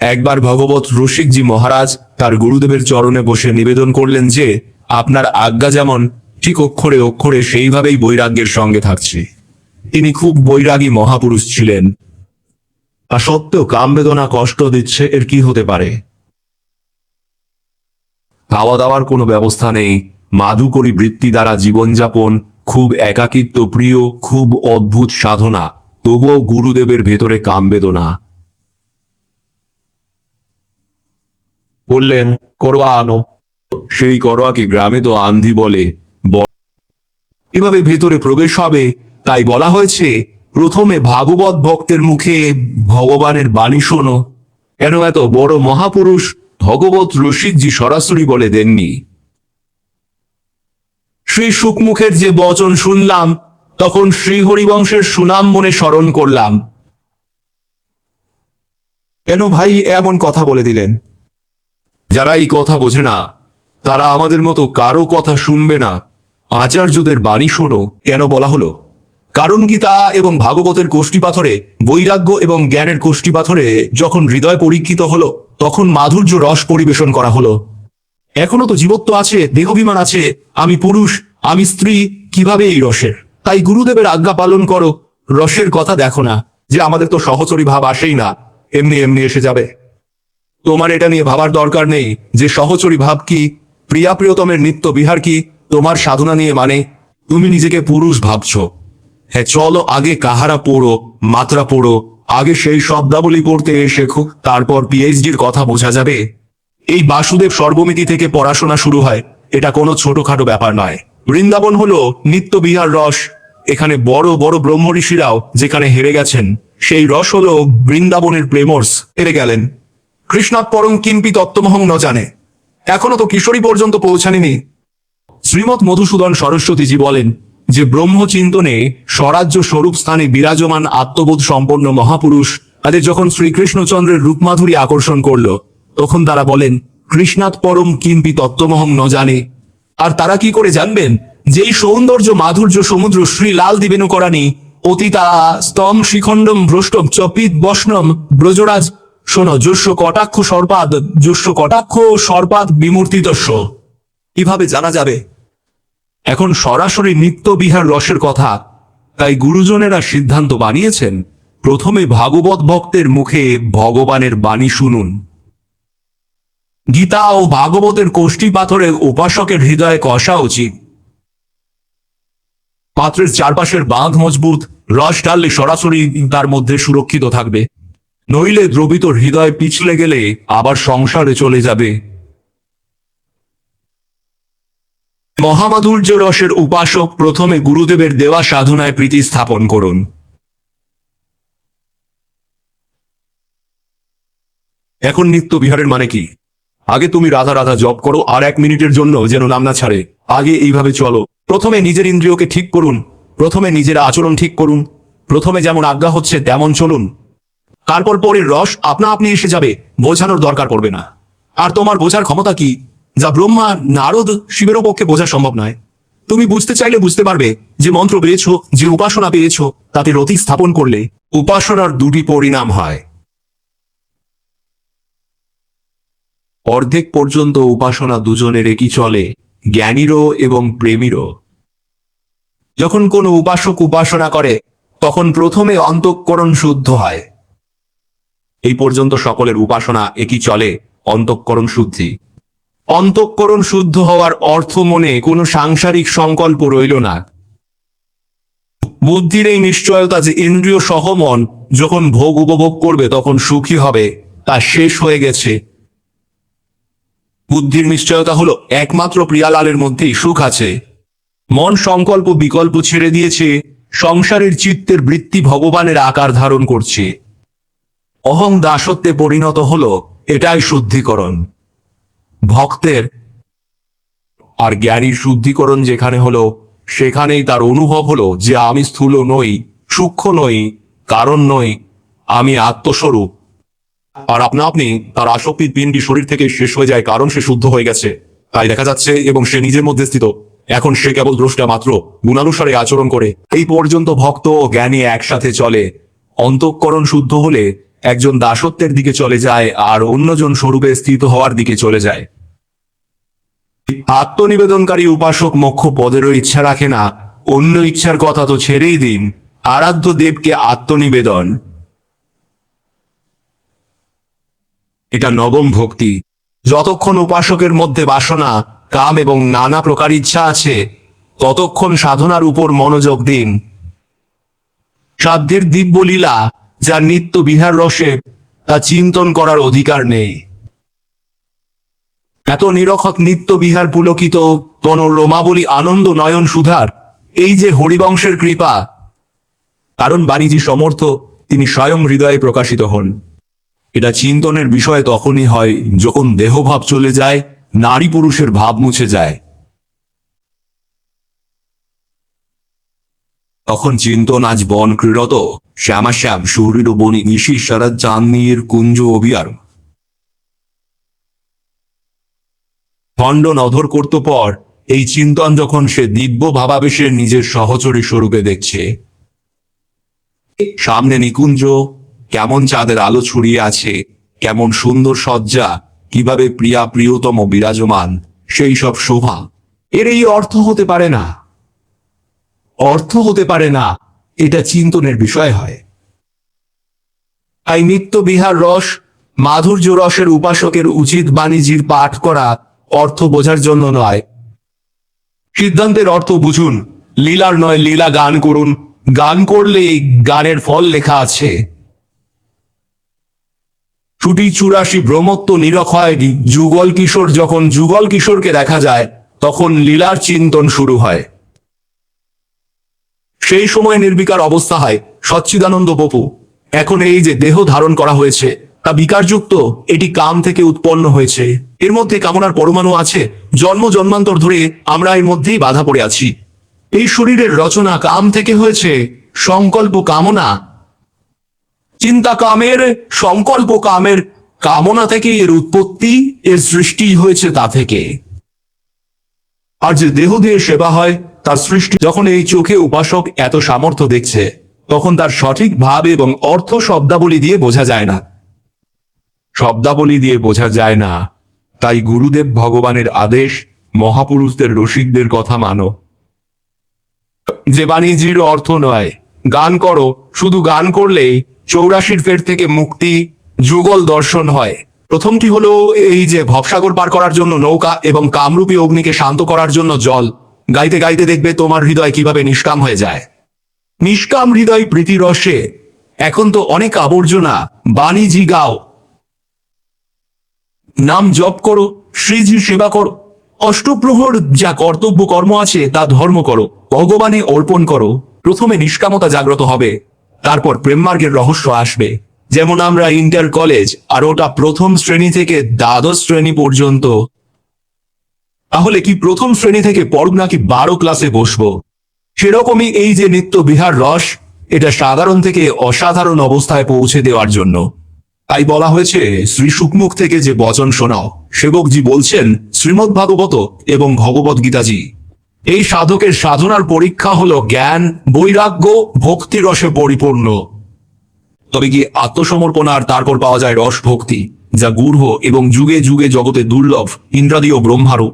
একবার ভগবত রসিকজি মহারাজ তার গুরুদেবের চরণে বসে নিবেদন করলেন যে, আপনার আজ্ঞা যেমন, ঠিক অক্ষরে অক্ষরে সেইভাবেই বৈরাগ্যের সঙ্গে থাকছে। তিনি খুব বৈরাগী মহাপুরুষ ছিলেন। তা সত্ত্বেও কামবেদনা কষ্ট দিচ্ছে, এর কি হতে পারে? খাওয়া দাওয়ার কোনো ব্যবস্থা নেই। মাধুকরী বৃত্তি দ্বারা জীবনযাপন খুব একাকিত্ব প্রিয়, খুব অদ্ভুত সাধনা। তবুও গুরুদেবের ভেতরে কামবেদনা। বললেন করোয়া আনো। সেই করোয়াকে গ্রামে তো আন্ধি বলে? এভাবে ভেতরে প্রবেশ হবে? তাই বলা হয়েছে, প্রথমে ভাগবত ভক্তের মুখে ভগবানের বাণী শোনো। কেন এত বড় মহাপুরুষ? ভগবত রসিকজি সরাসরি বলে দেননি। শ্রী সুকমুখের যে বচন শুনলাম, তখন শ্রী হরিবংশের সুনাম মনে স্মরণ করলাম। কেন ভাই এমন কথা বলে দিলেন? যারা এই কথা বোঝে না, তারা আমাদের মতো কারও কথা শুনবে না। আচার্যদের বাণী শোনো, কেন বলা হলো? কারণ গীতা এবং ভাগবতের কোষ্ঠী পাথরে বৈরাগ্য এবং জ্ঞানের কোষ্ঠী পাথরে যখন হৃদয় পরীক্ষিত হলো, তখন মাধুর্য রস পরিবেশন করা হলো। এখনও তো জীবত্ব আছে দেহবিমান আছে, আমি পুরুষ, আমি স্ত্রী, কীভাবে এই রসের? তাই গুরুদেবের আজ্ঞা পালন করো, রসের কথা দেখো না, যে আমাদের তো সহচরী ভাব আসেই না, এমনি এমনি এসে যাবে। তোমার এটা নিয়ে ভাবার দরকার নেই। যে সহচরী ভাব কি? প্রিয়া প্রিয়তমের নিত্য বিহার কি? তোমার সাধনা নিয়ে মানে? তুমি নিজেকে পুরুষ ভাবছ। হ্যাঁ চলো আগে কাহারা পড়ো, মাত্রা পড়ো। আগে সেই শব্দাবলী পড়তে শেখো তারপর পিএইচডির কথা বোঝা যাবে। এই বাসুদেব সর্বমিতি থেকে পড়াশোনা শুরু হয়। এটা কোনো ছোটখাটো ব্যাপার নয়। বৃন্দাবন হলো নিত্য বিহার রস। এখানে বড় বড় ব্রহ্ম ঋষিরাও যেখানে হেরে গেছেন, সেই রস হলো বৃন্দাবনের প্রেমর্স। হেরে গেলেন। কৃষ্ণাৎ পরম কিম্পি তত্ত্বমহং ন জানে। এখনও তো কিশোরী পর্যন্ত পৌঁছানিনি শ্রীমৎ মধুসূদন সরস্বতীজি বলেন যে ব্রহ্মচিন্তনে স্বরাজ্য স্বরূপ স্থানে বিরাজমান আত্মবোধ সম্পন্ন মহাপুরুষ তাদের যখন শ্রীকৃষ্ণচন্দ্রের রূপমাধুরী আকর্ষণ করল, তখন তারা বলেন, কৃষ্ণাৎ পরম কিম্পি তত্ত্বমহং ন জানে। আর তারা কি করে জানবেন? যেই সৌন্দর্য মাধুর্য সমুদ্র শ্রী লাল দিবেনু করানি, অতীতা স্তম শিখণ্ডম ভ্রষ্টম চপিত বষ্ণম ব্রজরাজ শোনো যস্য কটাক্ষ সর্পাদ যস্য কটাক্ষ সর্পাদ বিমূর্তিতস্য কীভাবে জানা যাবে? এখন সরাসরি নিত্য বিহার রসের কথা। তাই গুরুজনেরা সিদ্ধান্ত বানিয়েছেন, প্রথমে ভাগবত ভক্তের মুখে ভগবানের বাণী শুনুন। গীতা ও ভাগবতের কোষ্ঠী পাথরে উপাসকের হৃদয়ে কষা উচিত। পাত্রের চারপাশের বাঁধ মজবুত, রস ঢাললে সরাসরি তার মধ্যে সুরক্ষিত থাকবে। নইলে দ্রবিত হৃদয় পিছলে গেলে আবার সংসারে চলে যাবে। মহামাধুর্য রসের উপাসক প্রথমে গুরুদেবের দেওয়া সাধনায় প্রীতি স্থাপন করুন। এখন নিত্য বিহারের মানে কি? আগে তুমি রাধা রাধা জপ করো, আর এক মিনিটের জন্য যেন নাম না ছাড়ে। আগে এইভাবে চলো। প্রথমে নিজের ইন্দ্রিয়কে ঠিক করুন, প্রথমে নিজের আচরণ ঠিক করুন, প্রথমে যেমন আজ্ঞা হচ্ছে তেমন চলুন। তারপর পরের রস আপনা আপনি এসে যাবে, বোঝানোর দরকার পড়বে না। আর তোমার বোঝার ক্ষমতা কি, যা ব্রহ্মা নারদ শিবেরও পক্ষে বোঝা সম্ভব নয়। তুমি বুঝতে চাইলে বুঝতে পারবে যে মন্ত্র পেয়েছ, যে উপাসনা পেয়েছ, তাতে রতি স্থাপন করলে উপাসনার দুটি পরিণাম হয়। অর্ধেক পর্যন্ত উপাসনা দুজনের একই চলে, জ্ঞানীরও এবং প্রেমীরও। যখন কোনো উপাসক উপাসনা করে, তখন প্রথমে অন্তঃকরণ শুদ্ধ হয়। এই পর্যন্ত সকলের উপাসনা একই চলে, অন্তঃকরণ শুদ্ধি। অন্তঃকরণ শুদ্ধ হওয়ার অর্থ মনে কোনো সাংসারিক সংকল্প রইল না। বুদ্ধির এই নিশ্চয়তা যে ইন্দ্রিয় সহ মন যখন ভোগ উপভোগ করবে তখন সুখী হবে, তা শেষ হয়ে গেছে। বুদ্ধির নিশ্চয়তা হলো একমাত্র প্রিয়ালালের মধ্যেই সুখ আছে। মন সংকল্প বিকল্প ছেড়ে দিয়েছে, সংসারের চিত্তের বৃত্তি ভগবানের আকার ধারণ করছে। অহং দাসত্বে পরিণত হলো, এটাই শুদ্ধিকরণ। ভক্তের আর জ্ঞানীর শুদ্ধিকরণ যেখানে হলো, সেখানেই তার অনুভব হলো যে আমি স্থূল নই, সূক্ষ্ম নই, কারণ নই, আমি আত্মস্বরূপ। আর আপনা আপনি তার আসক্তির পিণ্ডি শরীর থেকে শেষ হয়ে যায়, কারণ সে শুদ্ধ হয়ে গেছে। তাই দেখা যাচ্ছে এবং সে নিজের মধ্যে স্থিত। এখন সে কেবল দ্রষ্টা মাত্র, গুণানুসারে আচরণ করে। এই পর্যন্ত ভক্ত ও জ্ঞানী একসাথে চলে। অন্তঃকরণ শুদ্ধ হলে একজন দাসত্বের দিকে চলে যায় আর অন্যজন স্বরূপে স্থিত হওয়ার দিকে চলে যায়। আত্মনিবেদনকারী উপাসক মোক্ষ পদেরও ইচ্ছা রাখে না। অন্য ইচ্ছার কথা তো ছেড়েই দিন। আরাধ্য দেবকে আত্মনিবেদন। এটা নবম ভক্তি। যতক্ষণ উপাসকের মধ্যে বাসনা, কাম এবং নানা প্রকার ইচ্ছা আছে, ততক্ষণ সাধনার উপর মনোযোগ দিন। সাধ্যের দিব্য লীলা যা নিত্য বিহার রসে তা চিন্তন করার অধিকার নেই। এত নিরখক নিত্য বিহার পুলকিত তন রোমাবলী আনন্দ নয়ন সুধার, এই যে হরিবংশের কৃপা, কারণ বাণীজি সমর্থ, তিনি স্বয়ং হৃদয়ে প্রকাশিত হন। এটা চিন্তনের বিষয় তখনই হয় যখন দেহভাব চলে যায়, নারী পুরুষের ভাব মুছে যায়। তখন চিন্তন আজ বন ক্রীড়ত। শ্যামা শ্যাম শরীর বনি নিশি সারা চাঁদনির কুঞ্জ অভিয়ার। খণ্ডন অধর করত পর, এই চিন্তন যখন সে দিব্য ভাবাবেশের নিজের সহচরী স্বরূপে দেখছে। সামনে নিকুঞ্জ, কেমন চাঁদের আলো ছড়িয়ে আছে, কেমন সুন্দর সজ্জা কীভাবে প্রিয়া প্রিয়তম বিরাজমান, সেই সব শোভা। এর এই অর্থ হতে পারে না। অর্থ হতে পারে না, এটা চিন্তনের বিষয় হয়। তাই নিত্য বিহার রস, মাধুর্য রসের উপাসকের উচিত বাণিজ্যির পাঠ করা অর্থ বোঝার জন্য নয়। সিদ্ধান্তের অর্থ বুঝুন, লীলার নয়, লীলা গান করুন। গান করলে এই গানের ফল লেখা আছে। ছুটি চুরাশি ব্রহ্মত্ব নিরক্ষয় যুগল কিশোর যখন যুগল কিশোরকে দেখা যায়, তখন লীলার চিন্তন শুরু হয়। সেই সময় নির্বিকার অবস্থা হয় সচ্চিদানন্দ বপু। এখন এই যে দেহ ধারণ করা হয়েছে, তা বিকারযুক্ত এটি কাম থেকে উৎপন্ন হয়েছে। এর মধ্যে কামনার পরমাণু আছে, জন্ম জন্মান্তর ধরে আমরা এর মধ্যেই বাধা পড়ে আছি। এই শরীরের রচনা কাম থেকে হয়েছে, সংকল্প কামনা। চিন্তা কামের, সংকল্প কামের কামনা থেকে এর উৎপত্তি, এর সৃষ্টি হয়েছে তা থেকে। আর যে দেহ দিয়ে সেবা হয় তার সৃষ্টি যখন এই চোখে উপাসক এত সামর্থ্য দেখছে, তখন তার সঠিক ভাব এবং অর্থ শব্দাবলী দিয়ে বোঝা যায় না। শব্দাবলী দিয়ে বোঝা যায় না। তাই গুরুদেব ভগবানের আদেশ, মহাপুরুষদের রসিকদের কথা মানো। যে বাণিজ্যের অর্থ নয়, গান করো। শুধু গান করলেই চৌরাশির ফের থেকে মুক্তি, যুগল দর্শন হয়। প্রথমটি হলো এই যে ভবসাগর পার করার জন্য নৌকা এবং কামরূপী অগ্নিকে শান্ত করার জন্য জল। গাইতে গাইতে দেখবে তোমার হৃদয় কীভাবে নিষ্কাম হয়ে যায়। নিষ্কাম হৃদয় প্রীতি রসে, এখন তো অনেক আবর্জনা বাণীজি গাও নাম জপ করো শ্রীজি সেবা করো। অষ্টপ্রহর যা কর্তব্য কর্ম আছে, তা ধর্ম করো। ভগবানে অর্পণ করো। প্রথমে নিষ্কামতা জাগ্রত হবে, তারপর প্রেমমার্গের রহস্য আসবে। যেমন আমরা ইন্টার কলেজ আর ওটা প্রথম শ্রেণি থেকে দ্বাদশ শ্রেণি পর্যন্ত তাহলে কি প্রথম শ্রেণি থেকে পড়ব নাকি বারো ক্লাসে বসবো? সেরকমই এই যে নিত্য বিহার রস, এটা সাধারণ থেকে অসাধারণ অবস্থায় পৌঁছে দেওয়ার জন্য। তাই বলা হয়েছে, শ্রী সুকমুখ থেকে যে বচন শোনাও, সেবকজি বলছেন, শ্রীমদ ভাগবত এবং ভগবত গীতাজি, এই সাধকের সাধনার পরীক্ষা হলো জ্ঞান, বৈরাগ্য, ভক্তি রসে পরিপূর্ণ। তবে কি আত্মসমর্পণ আর তারপর পাওয়া যায় রস ভক্তি, যা গূঢ় এবং যুগে যুগে জগতে দুর্লভ, ইন্দ্রাদি ও ব্রহ্মারও